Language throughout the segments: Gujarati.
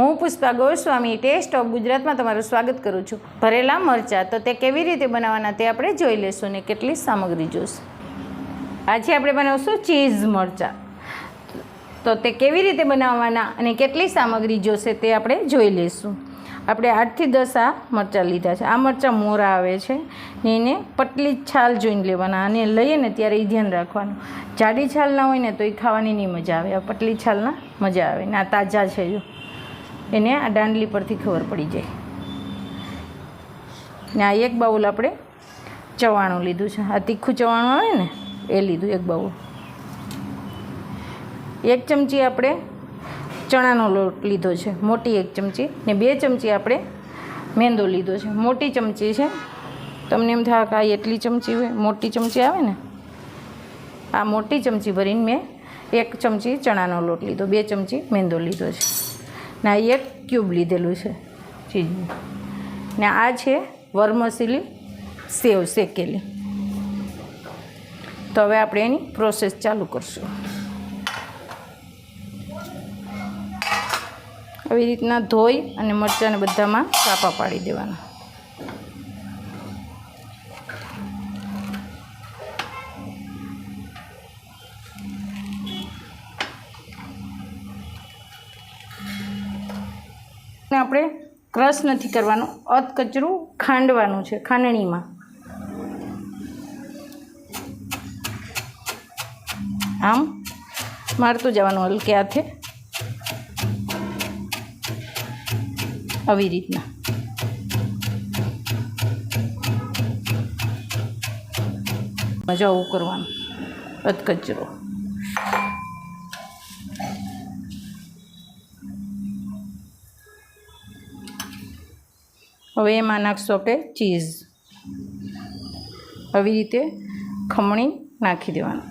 હું પુષ્પા ગોસ્વામી ટેસ્ટ ઓફ ગુજરાતમાં તમારું સ્વાગત કરું છું. ભરેલા મરચાં, તો તે કેવી રીતે બનાવવાના તે આપણે જોઈ લઈશું ને કેટલી સામગ્રી જોઈશે. આજે આપણે બનાવશું ચીઝ મરચાં. તો તે કેવી રીતે બનાવવાના અને કેટલી સામગ્રી જોશે તે આપણે જોઈ લઈશું. આપણે આઠથી દસ આ મરચાં લીધા છે. આ મરચાં મોરા આવે છે ને એને પતલી છાલ જોઈને લેવાના અને લઈએ ને ત્યારે એ ધ્યાન રાખવાનું. જાડી છાલ ના હોય ને તો એ ખાવાની નહીં મજા આવે. આ પટલી છાલના મજા આવે ને આ તાજા છે જો એને આ દાંડલી પરથી ખબર પડી જાય. ને આ એક બાઉલ આપણે ચવાણું લીધું છે. આ તીખું ચવાણું આવે ને, એ લીધું એક બાઉલ. એક ચમચી આપણે ચણાનો લોટ લીધો છે. મોટી એક ચમચી ને બે ચમચી આપણે મેંદો લીધો છે. મોટી ચમચી છે. તમને એમ થાય કે આ એટલી ચમચી હોય, મોટી ચમચી આવે ને? આ મોટી ચમચી ભરીને મેં એક ચમચી ચણાનો લોટ લીધો, બે ચમચી મેંદો લીધો છે. ને એક ક્યુબ લીધેલું છે ચીજનું. ને આ છે વર્મસીલી સેવ શેકેલી. તો હવે આપણે એની પ્રોસેસ ચાલુ કરશું. આવી રીતના ધોઈ અને મરચાંને બધામાં કાપા પાડી દેવાના. આપણે ક્રશ નથી કરવાનું. અધ કચરું ખાંડવાનું છે, ખાંડણીમાં. આમ, મારતું જવાનું હલકે હાથે. આવી રીતના. મજા આવું કરવાનું. અધ હવે એમાં નાખશું આપણે ચીઝ. આવી રીતે ખમણી નાખી દેવાનું.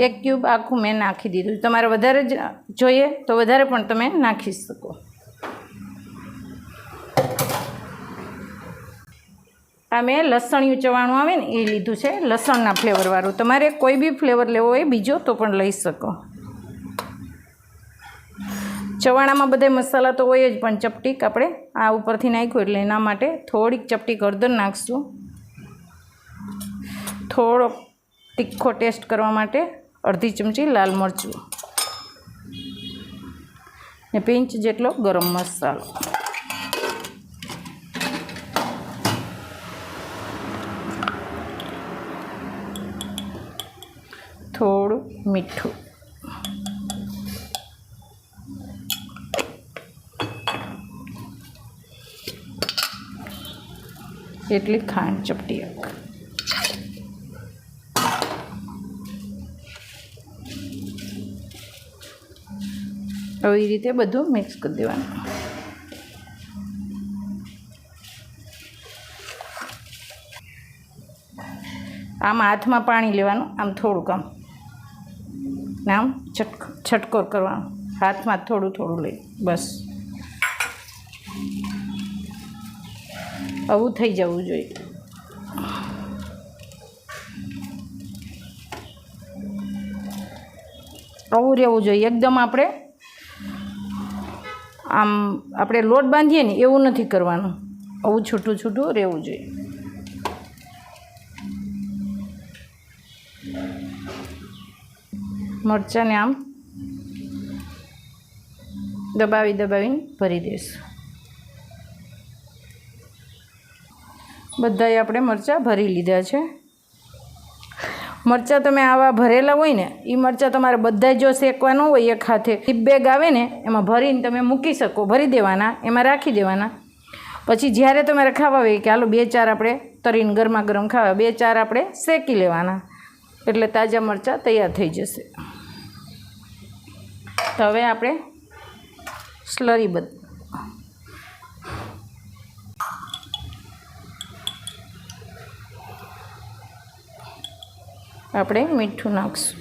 એક ક્યુબ આખું મેં નાખી દીધું. તમારે વધારે જ જોઈએ તો વધારે પણ તમે નાખી શકો. આ મેં લસણિયું ચવાણું આવે ને એ લીધું છે, લસણના ફ્લેવરવાળું. તમારે કોઈ બી ફ્લેવર લેવો હોય, બીજો તો પણ લઈ શકો. ચવાણામાં બધા મસાલા તો હોય જ, પણ ચપટીક આપણે આ ઉપરથી નાખ્યું એટલે એના માટે થોડીક ચપટીક હળદર નાખશું. થોડો તીખો ટેસ્ટ કરવા માટે અડધી ચમચી લાલ મરચું. ને પિંચ જેટલો ગરમ મસાલો. થોડું મીઠું. એટલી ખાંડ ચપટી એક આવી રીતે બધું મિક્સ કરી દેવાનું. આમ હાથમાં પાણી લેવાનું, આમ થોડુંક આમ. ને આમ છટક છટકોર કરવાનો. હાથમાં થોડું થોડું લઈ. બસ. આવું થઈ જવું જોઈએ. આવું રહેવું જોઈએ. એકદમ આપણે આમ આપણે લોટ બાંધીએ ને એવું નથી કરવાનું. આવું છૂટું છૂટું રહેવું જોઈએ. મરચાંને આમ દબાવી દબાવીને ભરી દઈશું. બધાએ આપણે મરચાં ભરી લીધા છે. મરચાં તમે આવા ભરેલા હોય ને એ મરચાં તમારે બધા જો શેકવાનું હોય એક હાથે ટીપ બેગ આવે ને, એમાં ભરીને તમે મૂકી શકો, ભરી દેવાના, એમાં રાખી દેવાના. પછી જ્યારે તમારે ખાવા હોય કે હાલો બે ચાર આપણે તરીને ગરમા ગરમ ખાવા, બે ચાર આપણે શેકી લેવાના. એટલે તાજા મરચાં તૈયાર થઈ જશે. તો હવે આપણે સ્લરી બધ આપણે મીઠું નાખશું.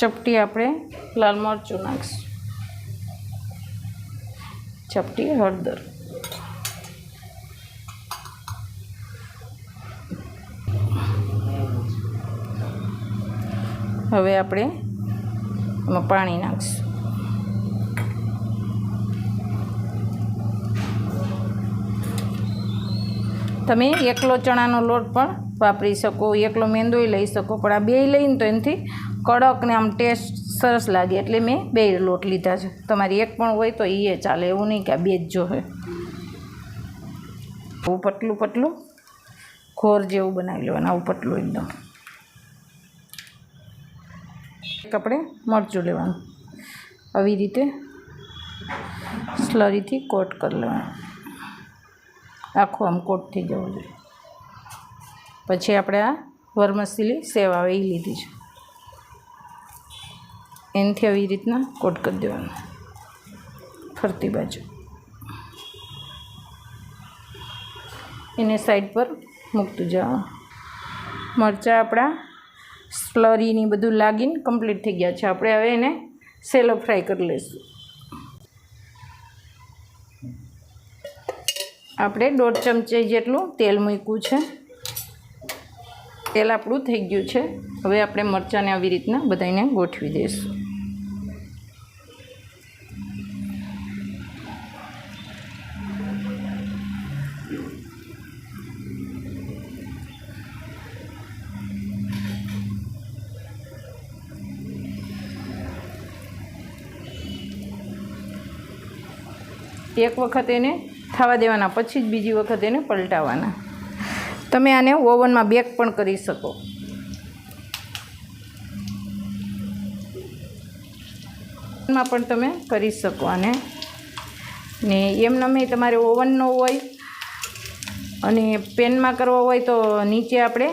ચપટી આપણે લાલ મરચું નાખીશું. ચપટી હળદર. હવે આપણે એમાં પાણી નાખીશું. તમે એકલો ચણાનો લોટ પણ વાપરી શકો, એકલો મેંદોય લઈ શકો, પણ આ બે લઈને તો એનાથી કડક ને આમ ટેસ્ટ સરસ લાગે. એટલે મેં બે લોટ લીધા છે. તમારી એક પણ હોય તો એ ચાલે. એવું નહીં કે આ બે જ જોવે આવું પતલું પતલું ઘોર જેવું બનાવી લેવાનું, આવું પતલું એકદમ. એક આપણે મરચું લેવાનું. આવી રીતે સ્લરીથી કોટ કરી લેવાનું. આખું આમ કોટ થઈ જવું જોઈએ. પછી આપણે આ વરમસીલી સેવ આવે એ લીધી છે. એનાથી આવી રીતના કોટ કરી દેવાનું. ફરતી બાજુ. એને સાઈડ પર મૂકતું જવાનું મરચાં આપણા સ્લરીની બધું લાગીને કમ્પ્લીટ થઈ ગયા છે. આપણે હવે એને સેલો ફ્રાય કરી લઈશું. આપણે દોઢ ચમચી જેટલું તેલ મૂક્યું છે. તેલ આપણું થઈ ગયું છે. હવે આપણે મરચાંને આવી રીતના બધાને ગોઠવી દઈશું. એક વખત એને થવા દેવાના પછી જ બીજી વખત એને પલટાવવાના તમે આને ઓવનમાં બેક પણ કરી શકો. માં પણ તમે કરી શકો આને. ને એમ નમે તમારે ઓવનનો હોય અને પેનમાં કરવો હોય તો નીચે આપણે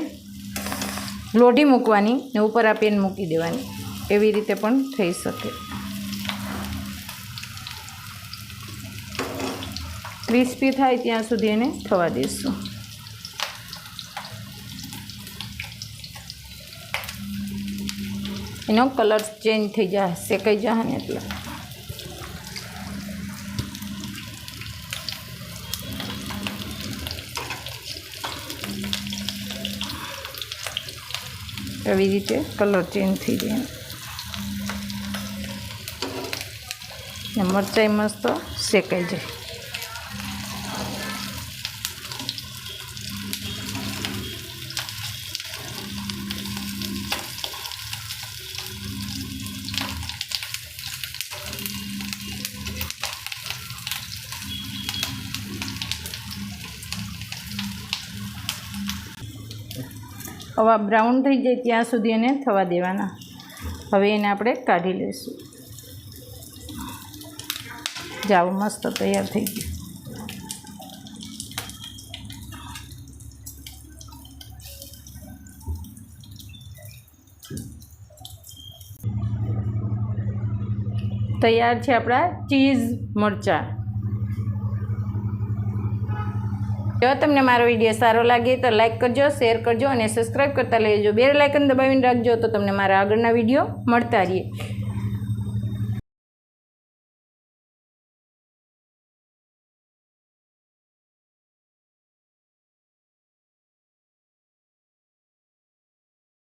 લોઢી મૂકવાની ને ઉપર આ પેન મૂકી દેવાની. એવી રીતે પણ થઈ શકે. ક્રિસ્પી થાય ત્યાં સુધી એને થવા દઈશું એનો કલર ચેન્જ થઈ જાય શેકાઈ જાય ને એટલે. એવી રીતે કલર ચેન્જ થઈ જાય ને મરચાઈ મસ્ત શેકાઈ જાય. હવે બ્રાઉન થઈ જાય ત્યાં સુધી એને થવા દેવાના. હવે એને આપણે કાઢી લઈશું. જાવ, મસ્ત તૈયાર થઈ ગયું તૈયાર છે આપણા ચીઝ મરચાં. જો તમને મારો વીડિયો સારો લાગે તો લાઇક કરજો શેર કરજો અને સબસ્ક્રાઈબ કરતા લેજો. બે લાઇકન દબાવીને રાખજો તો તમને મારા આગળના વીડિયો મળતા રહીએ.